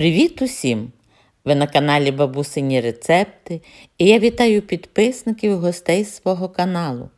Привіт усім! Ви на каналі Бабусині Рецепти і я вітаю підписників і гостей свого каналу.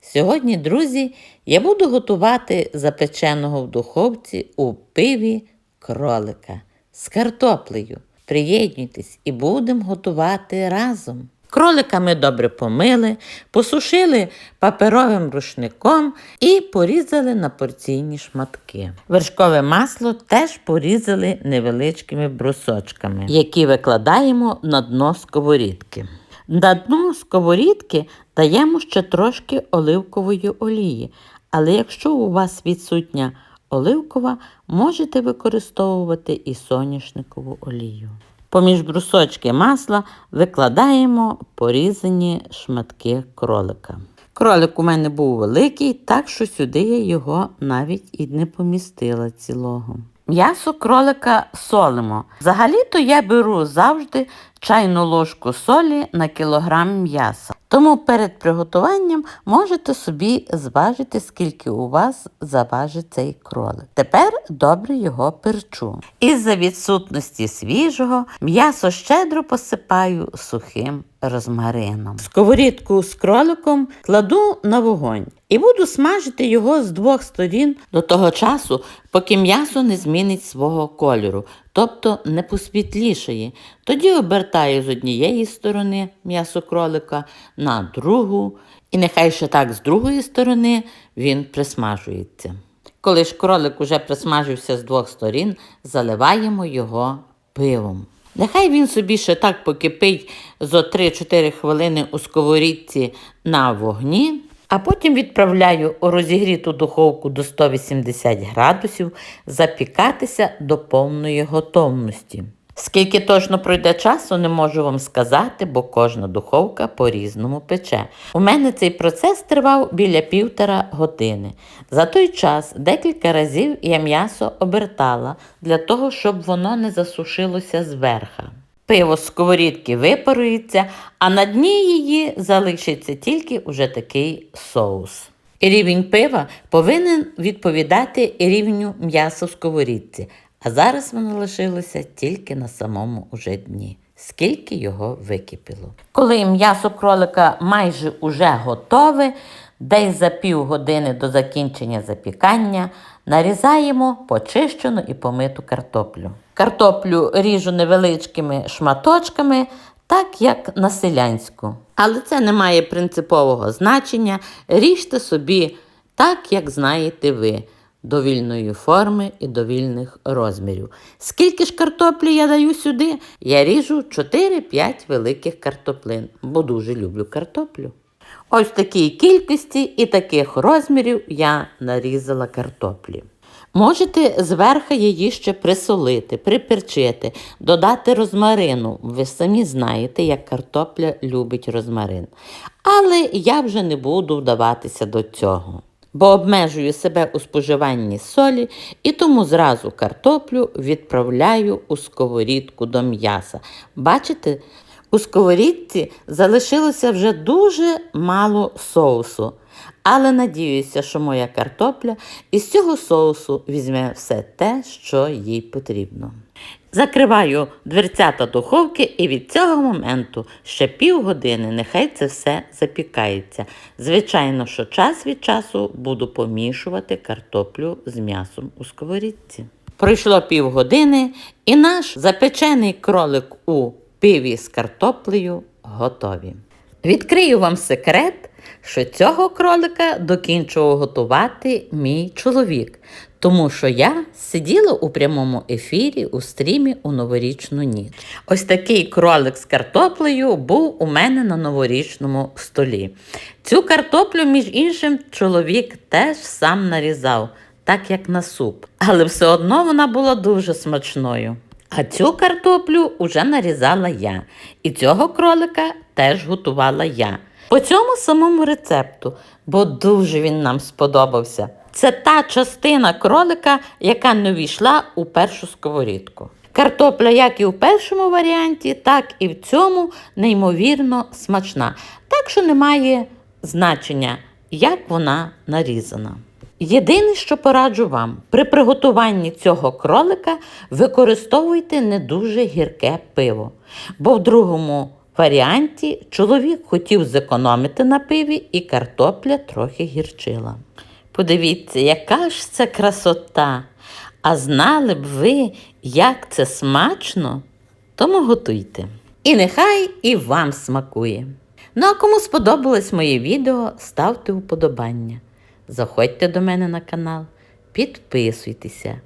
Сьогодні, друзі, я буду готувати запеченого в духовці у пиві кролика з картоплею. Приєднуйтесь і будемо готувати разом. Кролика ми добре помили, посушили паперовим рушником і порізали на порційні шматки. Вершкове масло теж порізали невеличкими брусочками, які викладаємо на дно сковорідки. На дно сковорідки даємо ще трошки оливкової олії, але якщо у вас відсутня оливкова, можете використовувати і соняшникову олію. Поміж брусочки масла викладаємо порізані шматки кролика. Кролик у мене був великий, так що сюди я його навіть і не помістила цілого. М'ясо кролика солимо. Взагалі-то я беру завжди чайну ложку солі на кілограм м'яса. Тому перед приготуванням можете собі зважити, скільки у вас заважить цей кролик. Тепер добре його перчу. Із-за відсутності свіжого м'ясо щедро посипаю сухим розмарином. Сковорідку з кроликом кладу на вогонь і буду смажити його з двох сторін до того часу, поки м'ясо не змінить свого кольору, тобто не посвітлішає. Тоді обертаю з однієї сторони м'ясо кролика на другу, і нехай ще так з другої сторони він присмажується. Коли ж кролик уже присмажився з двох сторін, заливаємо його пивом. Нехай він собі ще так покипить зо 3-4 хвилини у сковорідці на вогні, а потім відправляю у розігріту духовку до 180 градусів запікатися до повної готовності. Скільки точно пройде часу, не можу вам сказати, бо кожна духовка по-різному пече. У мене цей процес тривав біля півтора години. За той час декілька разів я м'ясо обертала для того, щоб воно не засушилося зверха. Пиво з сковорідки випарується, а на дні її залишиться тільки уже такий соус. Рівень пива повинен відповідати рівню м'яса в сковорідці, а зараз воно лишилося тільки на самому уже дні, скільки його википіло. Коли м'ясо кролика майже уже готове, десь за півгодини до закінчення запікання нарізаємо почищену і помиту картоплю. Картоплю ріжу невеличкими шматочками, так як на селянську. Але це не має принципового значення. Ріжте собі так, як знаєте ви довільної форми і довільних розмірів. Скільки ж картоплі я даю сюди? Я ріжу 4-5 великих картоплин, бо дуже люблю картоплю. Ось такій кількості і таких розмірів я нарізала картоплі. Можете зверху її ще присолити, приперчити, додати розмарину. Ви самі знаєте, як картопля любить розмарин. Але я вже не буду вдаватися до цього бо обмежую себе у споживанні солі і тому зразу картоплю відправляю у сковорідку до м'яса. Бачите, у сковорідці залишилося вже дуже мало соусу. Але надіюся, що моя картопля із цього соусу візьме все те, що їй потрібно. Закриваю дверцята духовки і від цього моменту ще півгодини нехай це все запікається. Звичайно, що час від часу буду помішувати картоплю з м'ясом у сковорідці. Пройшло півгодини і наш запечений кролик у пиві з картоплею готові. Відкрию вам секрет, що цього кролика докінчував готувати мій чоловік, тому що я сиділа у прямому ефірі у стрімі у новорічну ніч. Ось такий кролик з картоплею був у мене на новорічному столі. Цю картоплю, між іншим, чоловік теж сам нарізав, так як на суп, але все одно вона була дуже смачною. А цю картоплю уже нарізала я. І цього кролика теж готувала я. По цьому самому рецепту, бо дуже він нам сподобався. Це та частина кролика, яка не війшла у першу сковорідку. Картопля, як і у першому варіанті, так і в цьому неймовірно смачна. Так що немає значення, як вона нарізана. Єдине, що пораджу вам, при приготуванні цього кролика використовуйте не дуже гірке пиво, бо в другому варіанті чоловік хотів зекономити на пиві і картопля трохи гірчила. Подивіться, яка ж це красота! А знали б ви, як це смачно, тому готуйте. І нехай і вам смакує. Ну а кому сподобалось моє відео, ставте вподобання. Заходьте до мене на канал, підписуйтеся.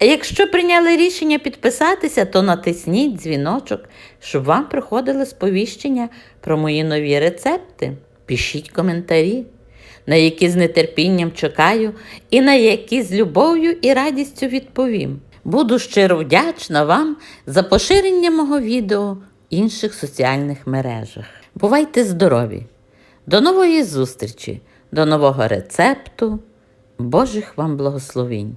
Якщо прийняли рішення підписатися, то натисніть дзвіночок, щоб вам приходили сповіщення про мої нові рецепти. Пишіть коментарі, на які з нетерпінням чекаю і на які з любов'ю і радістю відповім. Буду щиро вдячна вам за поширення мого відео в інших соціальних мережах. Бувайте здорові! До нової зустрічі, до нового рецепту, Божих вам благословінь